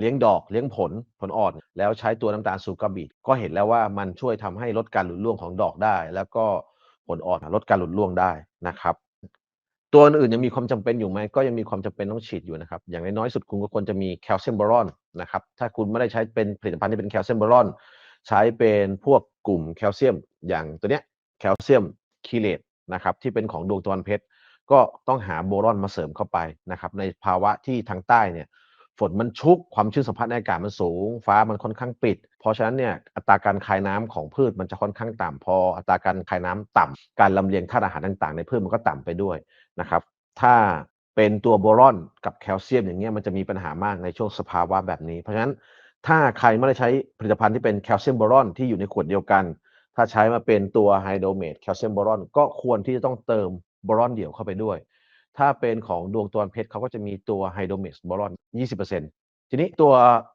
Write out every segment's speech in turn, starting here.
เลี้ยงดอกเลี้ยงผลผลอ่อน แล้วใช้ตัวน้ำตาลซูกาบิดก็เห็นแล้วว่ามันช่วยทำให้ลดการหลุดร่วงของดอกได้ แล้วก็ผลอ่อนลดการหลุดร่วงได้นะครับ ตัวอื่นยังมีความจำเป็นอยู่ไหมก็ยังมีความจำเป็นต้องฉีดอยู่นะครับ อย่างน้อยสุดคุณก็ควรจะมีแคลเซียมบอรอนนะครับถ้าคุณไม่ได้ใช้เป็นผลิตภัณฑ์ที่เป็นแคลเซียมบอรอน ใช้เป็นพวกกลุ่มแคลเซียมอย่างตัวเนี้ยแคลเซียมคีเลตนะครับที่เป็นของดวงตะวันเพชรก็ต้องหาโบรอนมาเสริมเข้าไปนะครับในภาวะที่ทางใต้เนี่ย ฝนมันชุกความชื้นสัมผัสในอากาศมันสูง ฟ้ามันค่อนข้างปิด เพราะฉะนั้นเนี่ยอัตราการคายน้ำของพืชมันจะค่อนข้างต่ำพออัตราการคายน้ำต่ำการลำเลียงธาตุอาหารต่างๆ ในพืชมันก็ต่ำไปด้วยนะครับถ้าเป็นตัวโบรอนกับแคลเซียมอย่างเงี้ยมันจะมีปัญหามากในช่วงสภาวะแบบนี้ เพราะฉะนั้นถ้าใครไม่ได้ใช้ผลิตภัณฑ์ที่เป็นแคลเซียมโบรอนที่อยู่ในขวดเดียวกัน ถ้าใช้มาเป็นตัวไฮโดรเมตแคลเซียมโบรอนก็ควรที่จะต้องเติมโบรอนเดี่ยวเข้าไปด้วย ถ้าเป็นของดวงตะวันเพชรเขาก็จะมีตัวไฮโดรเมตโบรอน20%ทีนี้ตัว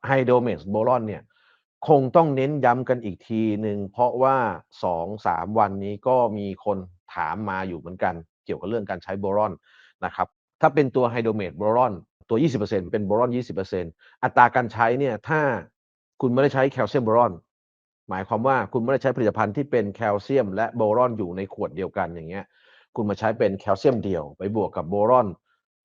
ไฮโดรเมตโบรอนเนี่ยคงต้องเน้นย้ำกันอีกทีหนึ่งเพราะว่า 2-3 วันนี้ก็มีคนถามมาอยู่เหมือนกัน เกี่ยวกับเรื่องการใช้โบรอนนะครับถ้าเป็นตัวไฮโดรเมตโบรอนตัว 20%เป็นโบรอน 20%อัตราการใช้เนี่ยถ้าคุณไม่ได้ใช้แคลเซียมโบรอน หมายความว่าคุณไม่ได้ใช้ผลิตภัณฑ์ที่เป็นแคลเซียมและโบรอนอยู่ในขวดเดียวกันอย่างเงี้ย คุณมาใช้เป็นแคลเซียมเดี่ยว ไปบวกกับโบรอน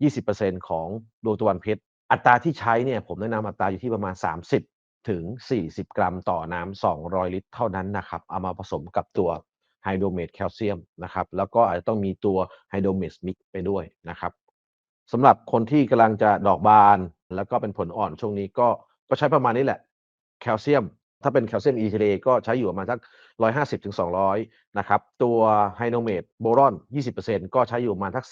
20%ของดวงตะวันเพชร อัตราที่ใช้เนี่ยผมแนะนำอัตราอยู่ที่ประมาณ 30 ถึง 40 กรัมต่อน้ำ200 ลิตร เท่านั้นนะครับเอามาผสมกับตัวไฮโดรเมตแคลเซียมนะครับแล้วก็อาจจะต้องมีตัวไฮโดรเมตมิกไปด้วยนะครับสำหรับคนที่กำลังจะดอกบาน แล้วก็เป็นผลอ่อนช่วงนี้ก็ก็ใช้ประมาณนี้แหละ แคลเซียม ถ้าเป็นแคลเซียมอีเทเลก็ใช้อยู่ประมาณสัก 150ถึง200 นะครับ ตัวไฮโดรเมตโบรอน 20%ก็ใช้อยู่ประมาณสัก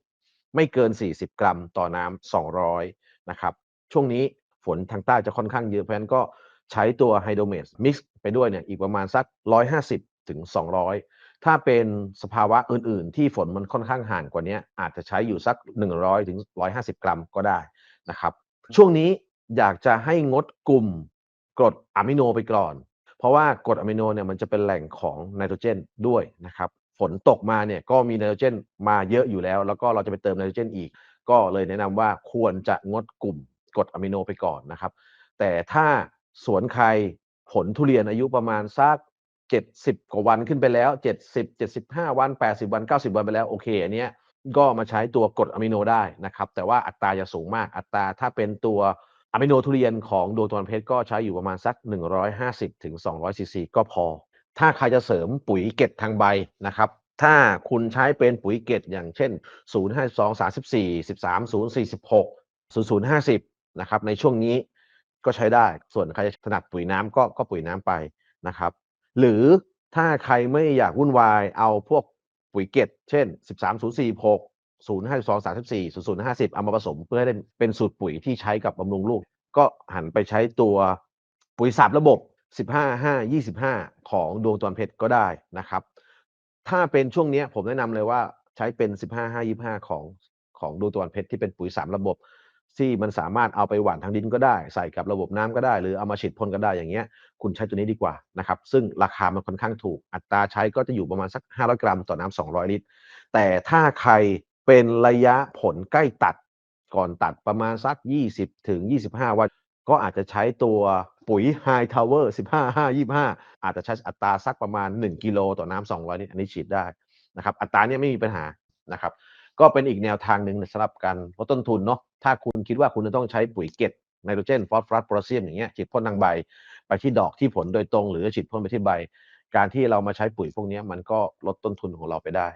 30 ไม่เกิน 40 กรัมต่อน้ำ200 นะครับ ช่วงนี้ฝนทางใต้จะค่อนข้างเยอะเพราะฉะนั้นก็ใช้ตัวไฮโดรเมตมิกซ์ไปด้วยเนี่ยอีกประมาณสัก 150ถึง200 ถ้าเป็นสภาวะอื่น ๆ ที่ฝนมันค่อนข้างห่างกว่านี้อาจจะใช้อยู่สัก 100ถึง150 กรัมก็ได้นะครับ ช่วงนี้อยากจะให้งดกลุ่ม กรดอะมิโนไปก่อน เพราะว่ากรดอะมิโนเนี่ยมันจะเป็นแหล่งของไนโตรเจนด้วยนะครับฝนตกมาเนี่ยก็มีไนโตรเจนมาเยอะอยู่แล้ว แล้วก็เราจะไปเติมไนโตรเจนอีก ก็เลยแนะนำว่าควรจะงดกลุ่มกรดอะมิโนไปก่อนนะครับ แต่ถ้าสวนใครผลทุเรียนอายุประมาณสัก70 กว่าวันขึ้นไปแล้ว 70 75 วัน 80 วัน 90 วันไปแล้วโอเคอันเนี้ยก็มาใช้ตัวกรดอะมิโนได้นะครับ แต่ว่าอัตราจะสูงมากอัตราถ้าเป็นตัว อะมิโนทุเรียนของดวงตะวันเพชรก็ใช้อยู่ประมาณสัก 150ถึง200ซีซีก็พอ ถ้าใครจะเสริมปุ๋ยเกตทางใบนะครับ ถ้าคุณใช้เป็นปุ๋ยเกตอย่างเช่น 052 34 13 0 46 00 50นะครับในช่วงนี้ก็ใช้ได้ ส่วนใครจะถนัดปุ๋ยน้ำก็ก็ปุ๋ยน้ำไปนะครับ หรือถ้าใครไม่อยากวุ่นวายเอาพวกปุ๋ยเกตเช่น 13 046 0 5 2 3 4 0 0 50 เอามาผสมเพื่อให้ได้เป็นสูตรปุ๋ยที่ใช้กับบำรุงลูก ก็หันไปใช้ตัวปุ๋ยสามระบบ 15 5 25 ของดวงตะวันเพชรก็ได้นะครับ ถ้าเป็นช่วงนี้ผมแนะนำเลยว่าใช้เป็น 15 5 25 ของของดวงตะวันเพชรที่เป็นปุ๋ยสามระบบ ที่มันสามารถเอาไปหว่านทางดินก็ได้ ใส่กับระบบน้ำก็ได้ หรือเอามาฉีดพ่นก็ได้อย่างเงี้ย คุณใช้ตัวนี้ดีกว่านะครับ ซึ่งราคามันค่อนข้างถูก อัตราใช้ก็จะอยู่ประมาณสัก 500 กรัมต่อน้ำ200 ลิตร แต่ถ้าใคร เป็นระยะผลใกล้ตัดก่อนตัดประมาณสัก 20 ถึง 25 วัน ก็อาจจะใช้ตัวปุ๋ย High Tower 15 5 25 อาจจะใช้อัตราสักประมาณ 1 กิโลต่อน้ำ200ลิตรอันนี้ฉีดได้นะครับอัตราเนี้ยไม่มีปัญหานะครับก็เป็นอีกแนวทางหนึ่งสำหรับการลดต้นทุนเนาะถ้าคุณคิดว่าคุณจะต้องใช้ปุ๋ยเกตไนโตรเจนฟอสฟอรัสโพแทสเซียมอย่างเงี้ยฉีดพ่นทางใบ ไปที่ดอกที่ผลโดยตรง หรือฉีดพ่นไปที่ใบ การที่เรามาใช้ปุ๋ยพวกนี้มันก็ลดต้นทุนของเราไปได้